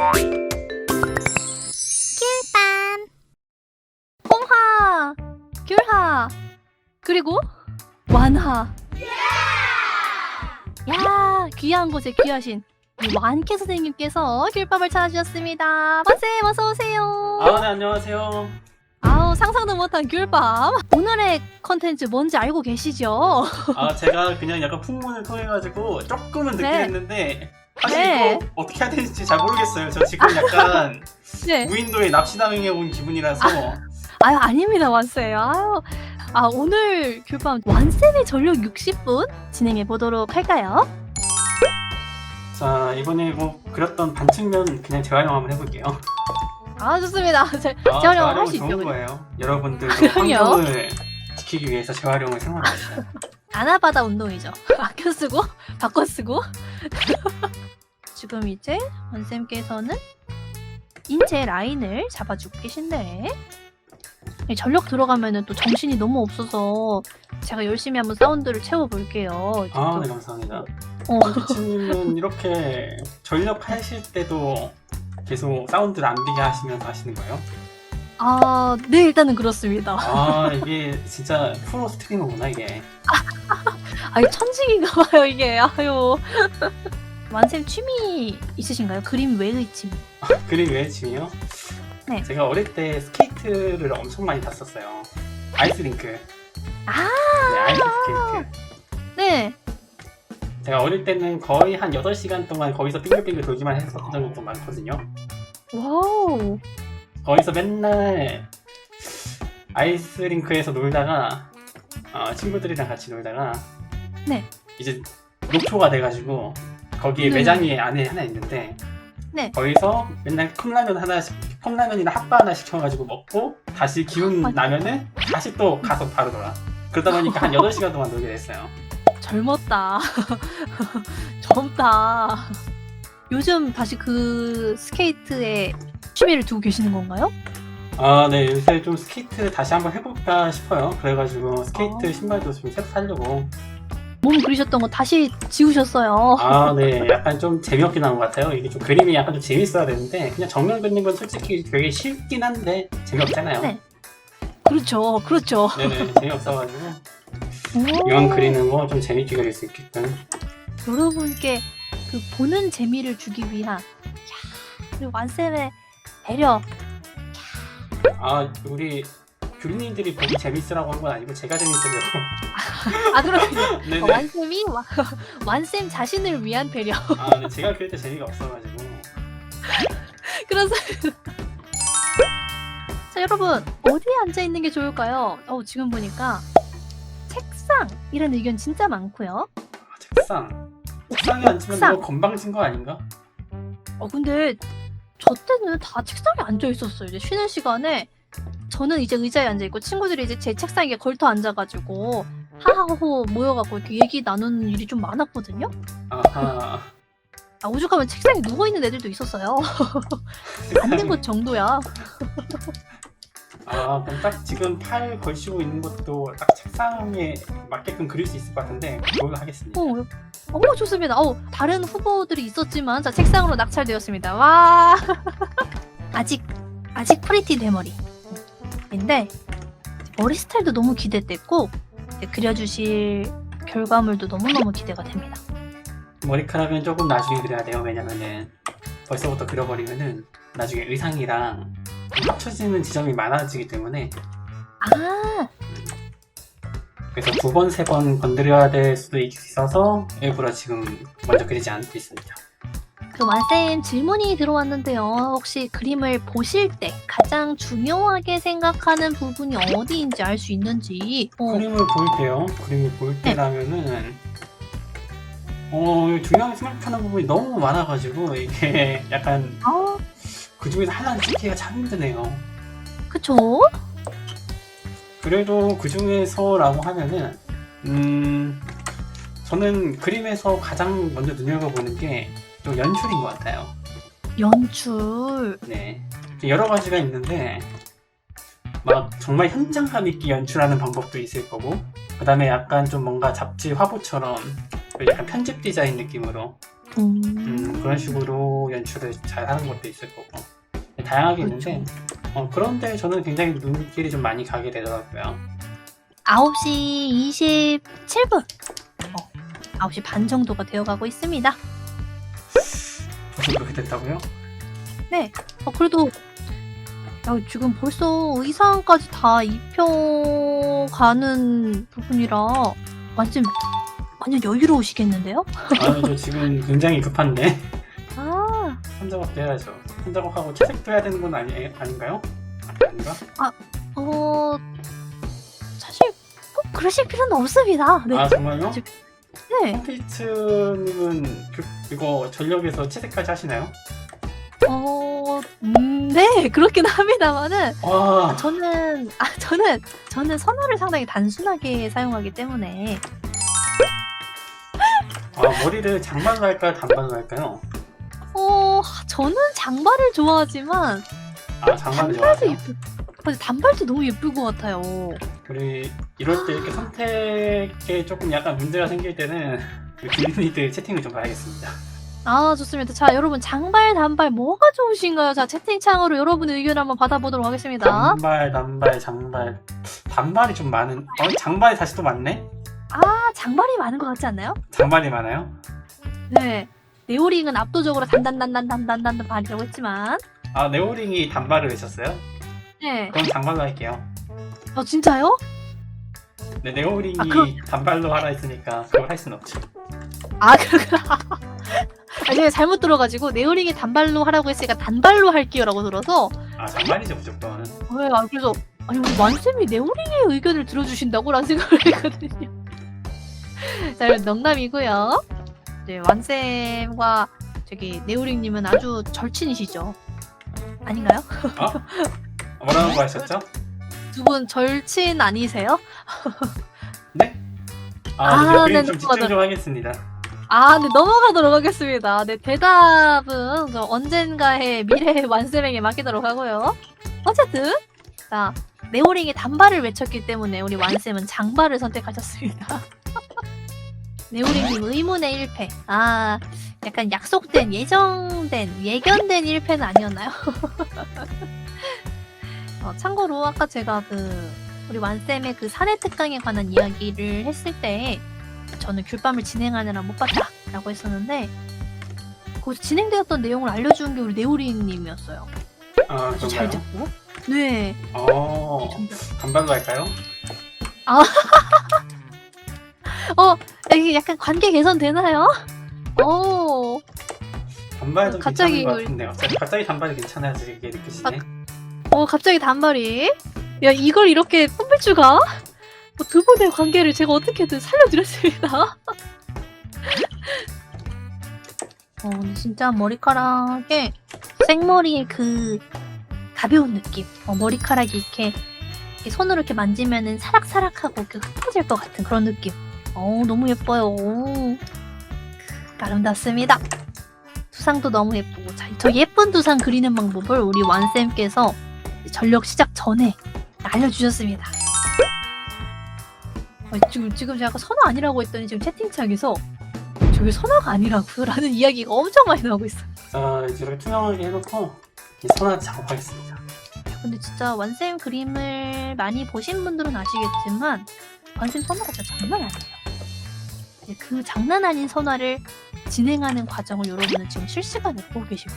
귤밤 홍하, 귤하, 그리고 완하. 야, 귀한 곳에 귀하신 이 완케 선생님께서 귤밥을 찾아주셨습니다. 만쌤, 어서 오세요. 아, 네, 안녕하세요. 아우, 상상도 못한 귤밥. 오늘의 컨텐츠 뭔지 알고 계시죠? 아, 제가 그냥 약간 풍문을 통해가지고 조금은 네. 했는데, 사실 네. 이거 어떻게 해야 되는지 잘 모르겠어요. 저 지금 약간 네. 무인도에 납치당해 온 기분이라서. 아유, 아닙니다, 완쌤. 아유. 아, 오늘 귤밥 완쌤의 전력 60분 진행해 보도록 할까요? 자, 이번에 뭐 그렸던 반측면 그냥 재활용 한번 해볼게요. 아, 좋습니다. 제, 아, 재활용 할 재활용은 수. 좋은? 거예요. 여러분들도 그럼요. 환경을 지키기 위해서 재활용을 생활하셨어요. 아나바다 운동이죠. 아껴 쓰고 바꿔 쓰고. 지금 이제 원쌤께서는 인체 라인을 잡아주고 계신데 이 전력 들어가면은 또 정신이 너무 없어서 제가 열심히 한번 사운드를 채워볼게요. 이제 아, 또- 네, 감사합니다. 어, 피치님은 이렇게 전력 하실 때도 계속 사운드를 안 비게 하시면서 하시는 거예요? 아, 네 일단은 그렇습니다. 아 이게 진짜 프로 스트리머구나 이게 아이 천직인가 봐요 이게. 아유. 완쌤 취미 있으신가요? 그림 외의 취미. 그림 왜 지금요? 네. 제가 어릴 때 스케이트를 엄청 많이 탔었어요 아이스링크 아. 네 아이스 스케이트 네. 제가 어릴 때는 거의 한 8시간 동안 거기서 빙글빙글 돌기만 했었던 적도 많거든요 와우. 거기서 맨날 아이스링크에서 놀다가 어, 친구들이랑 같이 놀다가 네. 이제 녹초가 돼가지고 거기에 네. 매장이 안에 하나 있는데 네. 거기서 맨날 컵라면 하나씩 컵라면이나 핫바 하나 시켜가지고 먹고 다시 기운 맞아. 나면은 다시 또 가서 바로 놀아 그러다 보니까 한 8시간 동안 놀게 됐어요 젊었다. 젊다. 요즘 다시 그 스케이트에 취미를 두고 계시는 건가요? 아 네 요새 좀 스케이트 다시 한번 해볼까 싶어요 그래가지고 스케이트 어. 신발도 좀 새로 사려고 몸 그리셨던 거 다시 지우셨어요. 아, 네. 약간 좀 재미없게 나온 것 같아요. 이게 좀 그림이 약간 좀 재밌어야 되는데, 그냥 정면 그리는 건 솔직히 되게 쉽긴 한데, 재미없잖아요. 네. 그렇죠. 그렇죠. 네네, 재미없어가지고. 오, 이왕 그리는 거 좀 재밌게 그릴 수 있게끔. 여러분께 그 보는 재미를 주기 위한 야, 그리고 완쌤의 배려. 아, 우리 귤님들이 보기 재밌으라고 한 건 아니고, 제가 재밌으려고. 아 그렇군요. 네네. 어, 완쌤이 와- 완쌤 자신을 위한 배려. 아, 네. 제가 그릴 때 재미가 없어가지고. 그래서 자 여러분 어디에 앉아 있는 게 좋을까요? 어 지금 보니까 책상이라는 의견 진짜 많고요. 아, 책상. 책상에 앉으면 책상. 너무 건방진 거 아닌가? 어 근데 저 때는 다 책상에 앉아 있었어요. 이제 쉬는 시간에 저는 이제 의자에 앉아 있고 친구들이 이제 제 책상에 걸터 앉아가지고 하하호 모여갖고 이렇게 얘기 나누는 일이 좀 많았거든요. 아하. 아 오죽하면 책상에 누워 있는 애들도 있었어요. 앉는 것 정도야. 아, 그럼 딱 지금 팔 걸치고 있는 것도 딱 책상에 맞게끔 그릴 수 있을 것 같은데, 그걸로 하겠습니다. 어, 어 좋습니다. 어, 다른 후보들이 있었지만 자 책상으로 낙찰되었습니다. 와 아직 아직 프리티 대머리인데 머리 스타일도 너무 기대됐고 그려주실 결과물도 너무 너무 기대가 됩니다. 머리카락은 조금 나중에 그려야 돼요. 왜냐면은 벌써부터 그려버리면은 나중에 의상이랑 합쳐지는 지점이 많아지기 때문에 아 그래서 두 번, 세 번 건드려야 될 수도 있어서 일부러 지금 먼저 그리지 않고 있습니다. 그 완쌤 질문이 들어왔는데요. 혹시 그림을 보실 때 가장 중요하게 생각하는 부분이 어디인지 알 수 있는지. 어, 그림을 볼 때요. 그림을 볼 네. 때라면은 어 중요하게 생각하는 부분이 너무 많아가지고 이게 약간 아그 중에서 하나를 찍기가 참 힘드네요. 그쵸? 그래도 그 중에서라고 하면은 음 저는 그림에서 가장 먼저 눈여겨보는 게좀 연출인 것 같아요. 연출. 네 여러 가지가 있는데 막 정말 현장감 있게 연출하는 방법도 있을 거고 그 다음에 약간 좀 뭔가 잡지 화보처럼 약간 편집 디자인 느낌으로 음. 음, 그런 식으로 연출을 잘 하는 것도 있을 거고 다양하게 있는데 어, 그런데 저는 굉장히 눈길이 좀 많이 가게 되더라고요 9시 27분. 어, 9시 반 정도가 되어가고 있습니다. 그렇게 됐다고요? 어, 그래도 야, 지금 벌써 의상까지 다 입혀가는 부분이라 완전 완전 여유로우시겠는데요? 아니 저 지금 굉장히 급한데 아, 손작업도 해야죠 손작업하고 채색도 해야 되는 건 아니, 아닌가요? 아닌가? 어, 사실 꼭 그러실 필요는 없습니다. 네. 아 정말요? 네. 홈페이츠님은 그, 이거 전력에서 채색까지 하시나요? 어, 음, 네, 그렇긴 합니다만은 와 저는 아 저는 저는 선호를 상당히 단순하게 사용하기 때문에 아, 머리를 장발로 할까요? 단발로 할까요? 어 저는 장발을 좋아하지만 아 장발을 단발도 좋아하세요? 예쁘. 근데 단발도 너무 예쁠 것 같아요. 우리 이럴 때 이렇게 선택에 조금 약간 문제가 생길 때는 그 딜리니드 채팅을 좀 봐야겠습니다. 아 좋습니다. 자 여러분 장발 단발 뭐가 좋으신가요? 자 채팅창으로 여러분의 의견 한번 받아보도록 하겠습니다. 단발, 단발, 장발. 단발이 좀 많은. 어, 장발이 다시 또 많네? 아 장발이 많은 것 같지 않나요? 장발이 많아요? 네. 네오링은 압도적으로 단단단단단단단 발이라고 했지만 아, 네오링이 단발을 외쳤어요? 네. 그럼 장발로 할게요. 어 진짜요? 네, 네오링이 아, 그럼- 단발로 하라 했으니까 그걸 할 수는 없죠. 아 그렇구나. 아, 제가 잘못 들어가지고 네오링이 단발로 하라고 했으니까 단발로 할게요라고 들어서 아, 장발이죠, 무조건. 네, 아, 그래서 아니 우리 완쌤이 네오링의 의견을 들어주신다고 라는 생각을 했거든요. 자, 여러분 농담이고요. 이제 완쌤과 저기 네오링님은 아주 절친이시죠? 아닌가요? 뭐라고 하셨죠? 두 분 절친 아니세요? 네? 아, 아, 네, 그림 네, 좀 넘어가도록. 집중 좀 하겠습니다. 아, 네 넘어가도록 하겠습니다. 네 대답은 저 언젠가의 미래 완쌤에게 맡기도록 하고요. 어쨌든 자 네오링이 단발을 외쳤기 때문에 우리 완쌤은 장발을 선택하셨습니다. 네오링님 의문의 1패. 아 약간 약속된 예정된 예견된 1패는 아니었나요? 어, 참고로 아까 제가 그 우리 완쌤의 그 사내 특강에 관한 이야기를 했을 때 저는 귤밤을 진행하느라 못 봤다라고 했었는데 그 진행되었던 내용을 알려준 게 우리 네오리님이었어요. 아, 아주 잘 그런가요? 듣고. 네. 어, 정말. 단발로 할까요? 어, 이게 약간 관계 개선 되나요? 오, 단발도 갑자기 괜찮은 것 같은데 갑자기, 갑자기 단발이 괜찮아지게 느끼시네. 어 갑자기 단말이. 야 이걸 이렇게 뿜을 줄가? 뭐두 분의 관계를 제가 어떻게든 살려드렸습니다. 어, 근데 진짜 머리카락에 생머리의 그 가벼운 느낌. 어, 머리카락이 이렇게, 이렇게 손으로 이렇게 만지면은 사락사락하고 이렇게 흩어질 것 같은 그런 느낌. 어, 너무 예뻐요. 오. 아름답습니다. 두상도 너무 예쁘고. 자, 저 예쁜 두상 그리는 방법을 우리 완쌤께서 전력 시작 전에 알려주셨습니다. 어, 지금, 지금 제가 선화 아니라고 했더니 지금 채팅창에서 저게 선화가 아니라고요? 라는 이야기가 엄청 많이 나오고 있어요. 자, 이제 이렇게 투명하게 해놓고 이 선화 작업하겠습니다. 근데 진짜 완쌤 그림을 많이 보신 분들은 아시겠지만 완쌤 선화가 진짜 장난 아니에요. 그 장난 아닌 선화를 진행하는 과정을 여러분은 지금 실시간에 보고 계시고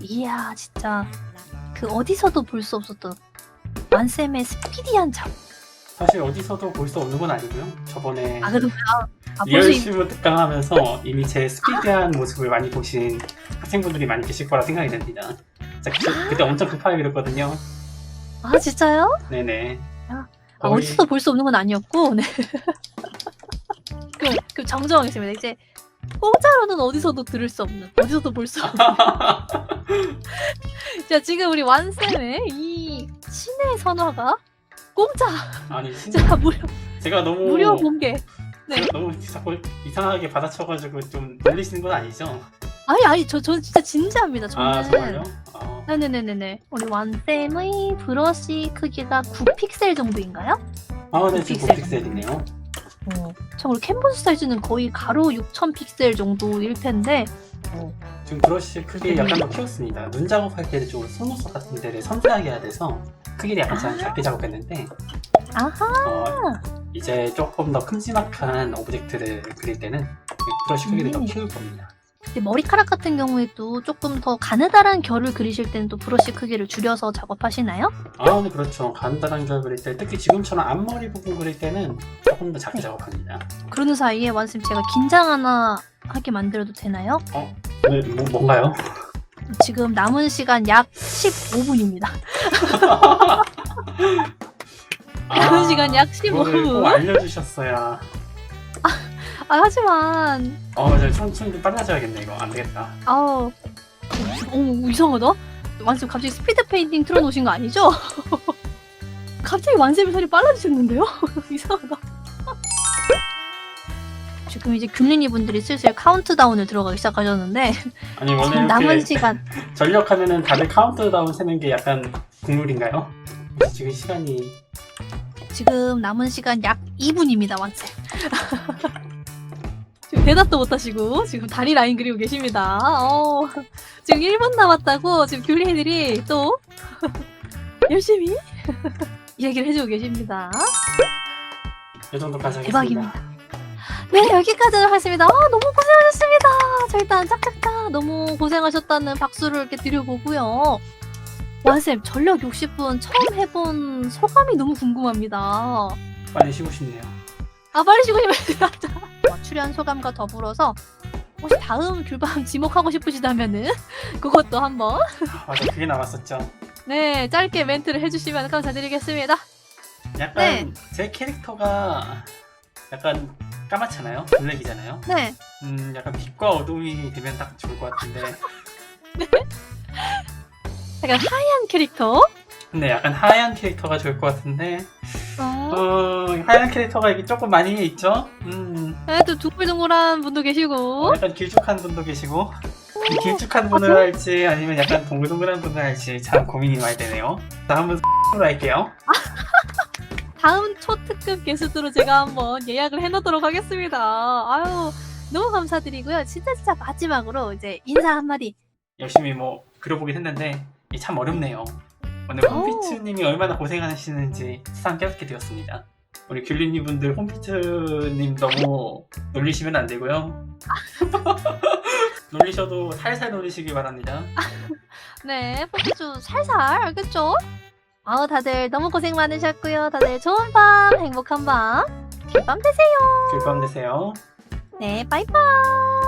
이야 진짜 그 어디서도 볼 수 없었던 완쌤의 스피디한 작업 사실 어디서도 볼 수 없는 건 아니고요. 저번에 아 그래도 아, 볼수 있... 리얼시브 특강하면서 이미 제 스피디한 모습을 많이 보신 학생분들이 많이 계실 거라 생각이 됩니다. 자, 그, 그때 엄청 급하게 그렸거든요. 아 진짜요? 네네. 아, 거의- 어디서도 볼 수 없는 건 아니었고 네. 그럼, 그럼 정정하겠습니다 이제 공짜로는 어디서도 들을 수 없는 어디서도 볼 수 없는 자 지금 우리 완쌤의 이 신의 선화가 공짜 아니 진짜 자 무료 제가 너무 무료 공개 네. 제가 너무 자꾸 이상하게 받아쳐가지고 좀 놀리시는 건 아니죠? 아니 아니 저 저 진짜 진지합니다 저는 아 정말요? 어, 네네네네네 우리 완쌤의 브러쉬 크기가 9픽셀 정도인가요? 아, 네 지금 픽셀 9픽셀이네요. 어, 참고로 캔버스 사이즈는 거의 가로 6,000 픽셀 정도일 텐데 어, 지금 브러쉬 크기 약간 더 키웠습니다. 눈 작업할 때는 좀 속눈썹 같은 데를 섬세하게 해야 돼서 크기를 약간 작- 작게 작업했는데 아하 어, 이제 조금 더 큼지막한 오브젝트를 그릴 때는 이 브러쉬 크기를 더 음. 키울 겁니다. 머리카락 같은 경우에도 조금 더 가느다란 결을 그리실 때는 또 브러쉬 크기를 줄여서 작업하시나요? 아, 네, 그렇죠. 간단한 결 그릴 때, 특히 지금처럼 앞머리 부분 그릴 때는 조금 더 작게 작업합니다. 그러는 사이에 완쌤 제가 긴장 하나 하게 만들어도 되나요? 네, 뭐, 뭔가요? 지금 남은 시간 약 15분입니다. 남은 시간 약 이거를 꼭 15분. 알려주셨어야. 아, 하지만 어, 이제 손, 손좀 빨라져야겠네, 이거. 안 되겠다. 아우 어머 이상하다. 완쌤 갑자기 스피드 페인팅 틀어놓으신 거 아니죠? 갑자기 완쌤이 소리 빨라지셨는데요? 이상하다. 지금 이제 귤린이 분들이 슬슬 카운트다운을 들어가기 시작하셨는데 아니, 원래 이렇게 남은 시간 전력하면은 다들 카운트다운 세는 게 약간 국룰인가요? 지금 시간이 지금 남은 시간 약 2분입니다, 완쌤. 지금 대답도 못하시고 지금 다리 라인 그리고 계십니다. 어, 지금 1분 남았다고 지금 귤린이들이 또 열심히 얘기를 해주고 계십니다. 이 정도까지 하겠습니다. 대박입니다. 네, 여기까지는 하겠습니다. 아, 너무 고생하셨습니다. 자, 일단 짝짝짝 너무 고생하셨다는 박수를 이렇게 드려보고요. 완쌤, 전력 60분 처음 해본 소감이 너무 궁금합니다. 빨리 쉬고 싶네요. 아 빨리 쉬고. 어, 출연 소감과 더불어서 혹시 다음 귤밤 지목하고 싶으시다면은 그것도 한번 아, 맞아, 그게 나왔었죠. 네 짧게 멘트를 해주시면 감사드리겠습니다. 약간 네. 제 캐릭터가 약간 까맣잖아요. 블랙이잖아요. 네, 음, 약간 빛과 어둠이 되면 딱 좋을 것 같은데. 약간 하얀 캐릭터. 근데 약간 하얀 캐릭터가 좋을 것 같은데. 어, 어, 하얀 캐릭터가 여기 조금 많이 있죠? 음, 네, 또 둥글둥글한 분도 계시고 어, 약간 길쭉한 분도 계시고. 이 길쭉한 분을 어, 할지 아니면 약간 동글동글한 분을 할지 참 고민이 많이 되네요. 자, 한번 으로 할게요. 다음 초특급 게스트로 제가 한번 예약을 해놓도록 하겠습니다. 아유 너무 감사드리고요. 진짜 진짜 마지막으로 이제 인사 한마디. 열심히 뭐 그려보긴 했는데 이게 참 어렵네요. 오늘 오. 홈피츠님이 얼마나 고생하시는지 세상 깨닫게 되었습니다. 우리 귤리님 분들 홈피츠님 너무 놀리시면 안 되고요. 놀리셔도 살살 놀리시기 바랍니다. 네, 포켓주 살살 알겠죠? 아우 다들 너무 고생 많으셨고요. 다들 좋은 밤, 행복한 밤, 귤밤 되세요. 귤밤 되세요. 네, 빠이빠이.